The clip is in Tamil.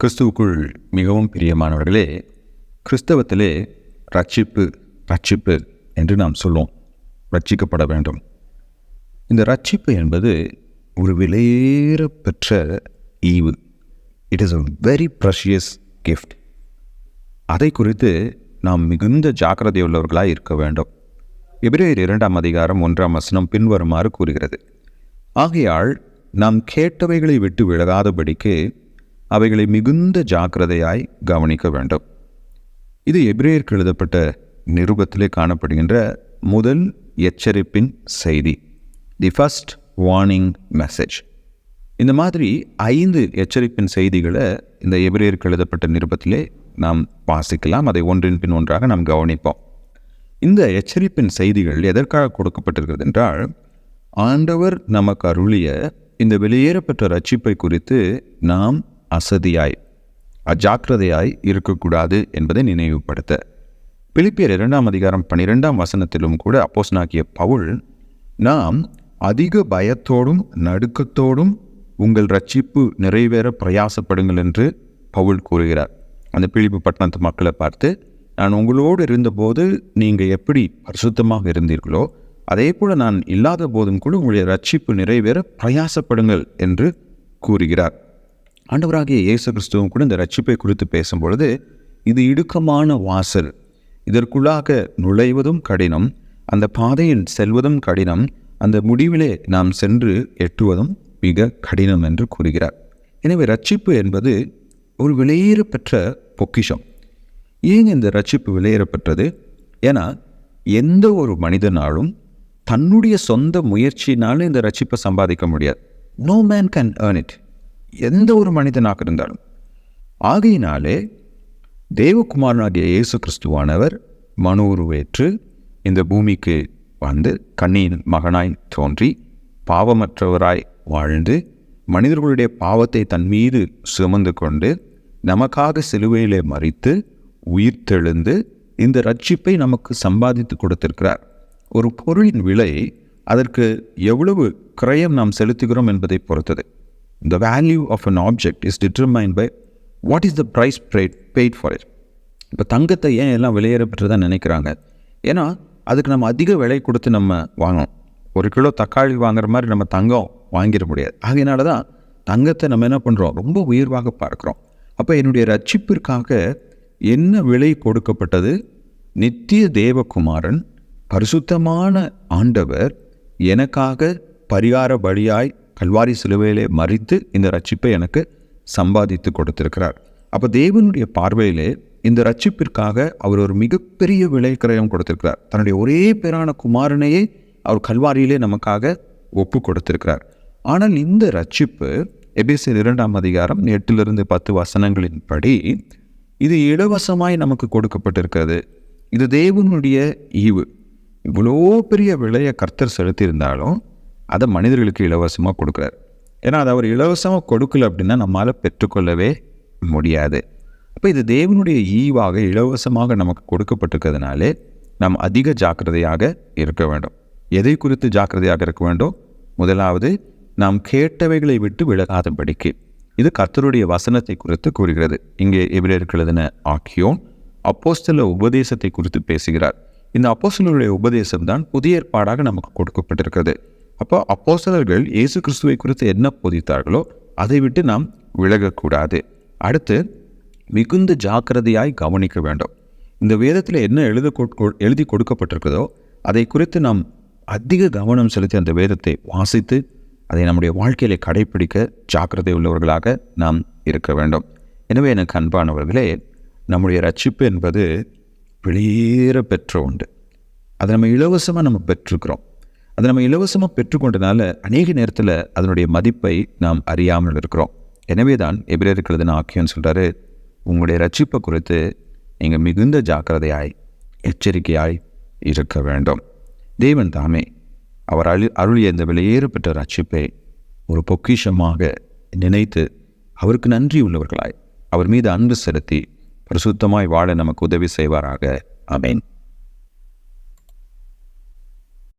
கிறிஸ்துவுக்குள் மிகவும் பிரியமானவர்களே கிறிஸ்தவத்திலே ரட்சிப்பு ரட்சிப்பு என்று நாம் சொல்லுவோம் ரட்சிக்கப்பட வேண்டும். இந்த ரட்சிப்பு என்பது ஒரு விலையேற பெற்ற ஈவு. It is a very precious gift அதை குறித்து நாம் மிகுந்த ஜாக்கிரதை உள்ளவர்களாக இருக்க வேண்டும். எபிரேயர் இரண்டாம் அதிகாரம் ஒன்றாம் வசனம் பின்வருமாறு கூறுகிறது. ஆகையால் நாம் கேட்டவைகளை விட்டு விலகாதபடிக்கு அவைகளை மிகுந்த ஜாக்கிரதையாய் கவனிக்க வேண்டும். இது எபிரேயருக்கு எழுதப்பட்ட நிருபத்திலே காணப்படுகின்ற முதல் எச்சரிப்பின் செய்தி. தி ஃபஸ்ட் வார்னிங் மெசேஜ் இந்த மாதிரி ஐந்து எச்சரிப்பின் செய்திகளை இந்த எபிரேயருக்கு எழுதப்பட்ட நிருபத்திலே நாம் வாசிக்கலாம். அதை ஒன்றின் பின் ஒன்றாக நாம் கவனிப்போம். இந்த எச்சரிப்பின் செய்திகள் எதற்காக கொடுக்கப்பட்டிருக்கிறது என்றால் ஆண்டவர் நமக்கு அருளிய இந்த வெளியேறப்பட்ட ரட்சிப்பை குறித்து நாம் அசதியாய் அஜாக்கிரதையாய் இருக்கக்கூடாது என்பதை நினைவுபடுத்த. பிலிப்பியர் இரண்டாம் அதிகாரம் பன்னிரெண்டாம் வசனத்திலும் கூட அப்போஸ்னாக்கிய பவுல் நாம் அதிக பயத்தோடும் நடுக்கத்தோடும் உங்கள் ரட்சிப்பு நிறைவேற பிரயாசப்படுங்கள் என்று பவுல் கூறுகிறார். அந்த பிலிப்பு பட்டணத்து மக்களை பார்த்து நான் உங்களோடு இருந்தபோது நீங்கள் எப்படி பரிசுத்தமாக இருந்தீர்களோ அதே போல நான் இல்லாத போதும் கூட உங்களுடைய ரட்சிப்பு நிறைவேற பிரயாசப்படுங்கள் என்று கூறுகிறார். ஆண்டவராகிய இயேசு கிறிஸ்துவும் கூட இந்த ரட்சிப்பை குறித்து பேசும்பொழுது இது இடுக்கமான வாசல். இதற்குள்ளாக நுழைவதும் கடினம் அந்த பாதையில் செல்வதும் கடினம் அந்த முடிவிலே நாம் சென்று எட்டுவதும் மிக கடினம் என்று கூறுகிறார். எனவே ரட்சிப்பு என்பது ஒரு விலையேறப்பெற்ற பெற்ற பொக்கிஷம். ஏன் இந்த ரட்சிப்பு விலையேறப்பெற்றது? ஏன்னா எந்த ஒரு மனிதனாலும் தன்னுடைய சொந்த முயற்சியினாலும் இந்த ரட்சிப்பை சம்பாதிக்க முடியாது. No man can earn it எந்த ஒரு மனிதனாக இருந்தாலும். ஆகையினாலே தேவகுமாரனாகிய இயேசு கிறிஸ்துவானவர் மனு உருவேற்று இந்த பூமிக்கு வந்து கண்ணியின் மகனாய் தோன்றி பாவமற்றவராய் வாழ்ந்து மனிதர்களுடைய பாவத்தை தன் மீது சுமந்து கொண்டு நமக்காக சிலுவையிலே மறித்து உயிர்த்தெழுந்து இந்த ரட்சிப்பை நமக்கு சம்பாதித்து கொடுத்திருக்கிறார். ஒரு பொருளின் விலை அதற்கு எவ்வளவு கிரயம் நாம் செலுத்துகிறோம் என்பதை பொறுத்தது. The value of an object is determined by what is the price prayed paid for it இப்போ தங்கத்தை ஏன் எல்லாம் விலையேறப்பட்டுதான் நினைக்கிறாங்க? ஏன்னா அதுக்கு நம்ம அதிக விலை கொடுத்து நம்ம வாங்கணும். ஒரு கிலோ தக்காளி வாங்குற மாதிரி நம்ம தங்கம் வாங்கிட முடியாது. ஆகையினால தான் தங்கத்தை நம்ம என்ன பண்ணுறோம் ரொம்ப உயர்வாக பார்க்குறோம். அப்போ என்னுடைய ரட்சிப்பிற்காக என்ன விலை கொடுக்கப்பட்டது? நித்திய தேவகுமாரன் பரிசுத்தமான ஆண்டவர் எனக்காக பரிகார பலியாய் கல்வாரி சிலுவையிலே மறித்து இந்த ரட்சிப்பை எனக்கு சம்பாதித்து கொடுத்திருக்கிறார். அப்போ தேவனுடைய பார்வையிலே இந்த ரட்சிப்பிற்காக அவர் ஒரு மிகப்பெரிய விலை கிரயம் கொடுத்திருக்கிறார். தன்னுடைய ஒரே பேரான குமாரனையே அவர் கல்வாரியிலே நமக்காக ஒப்பு கொடுத்திருக்கிறார். ஆனால் இந்த ரட்சிப்பு எபேசியர் இரண்டாம் அதிகாரம் எட்டிலிருந்து பத்து வசனங்களின்படி இது இலவசமாய் நமக்கு கொடுக்கப்பட்டிருக்கிறது. இது தேவனுடைய ஈவு. இவ்வளோ பெரிய விலையை கர்த்தர் செலுத்தியிருந்தாலும் அதை மனிதர்களுக்கு இலவசமாக கொடுக்குறாரு. ஏன்னா அதை அவர் இலவசமாக கொடுக்கல அப்படின்னா நம்மளால் பெற்றுக்கொள்ளவே முடியாது. அப்போ இது தேவனுடைய ஈவாக இலவசமாக நமக்கு கொடுக்கப்பட்டிருக்கிறதுனாலே நாம் அதிக ஜாக்கிரதையாக இருக்க வேண்டும். எதை குறித்து ஜாக்கிரதையாக இருக்க வேண்டும்? முதலாவது நாம் கேட்டவைகளை விட்டு விலகாதபடிக்கு. இது கர்த்தருடைய வசனத்தை குறித்து கூறுகிறது. இங்கே எபிரேயருக்கு இருக்கிறதுன ஆக்கியோன் அப்போஸ்தல உபதேசத்தை குறித்து பேசுகிறார். இந்த அப்போஸ்தலருடைய உபதேசம் தான் புதிய ஏற்பாடாக நமக்கு கொடுக்கப்பட்டிருக்கிறது. அப்போ அப்போசலர்கள் இயேசு கிறிஸ்துவை குறித்து என்ன போதித்தார்களோ அதை விட்டு நாம் விலகக்கூடாது. அடுத்து மிகுந்த ஜாக்கிரதையாய் கவனிக்க வேண்டும். இந்த வேதத்தில் என்ன எழுத கொ- எழுதி கொடுக்கப்பட்டிருக்கிறதோ அதை குறித்து நாம் அதிக கவனம் செலுத்தி அந்த வேதத்தை வாசித்து அதை நம்முடைய வாழ்க்கையில கடைப்பிடிக்க ஜாக்கிரதை உள்ளவர்களாக நாம் இருக்க வேண்டும். எனவே எனக்கு அன்பானவர்களே நம்முடைய ரட்சிப்பு என்பது வெளியேற பெற்ற உண்டு அதை நம்ம இலவசமாக நம்ம பெற்றிருக்கிறோம். அதை நம்ம இலவசமாக பெற்றுக்கொண்டனால அநேக நேரத்தில் அதனுடைய மதிப்பை நாம் அறியாமல் இருக்கிறோம் எனவே தான் எபிரேருக்கு எழுதின ஆக்கியன்னு சொல்கிறாரு உங்களுடைய ரட்சிப்பை குறித்து நீங்கள் மிகுந்த ஜாக்கிரதையாய் எச்சரிக்கையாய் இருக்க வேண்டும். தேவன் தாமே அவர் அழு அருளிய இந்த வெளியேற பெற்ற ரட்சிப்பை ஒரு பொக்கிஷமாக நினைத்து அவருக்கு நன்றி உள்ளவர்களாய் அவர் மீது அன்பு செலுத்தி பரிசுத்தமாய் வாழ நமக்கு உதவி செய்வாராக. அமேன்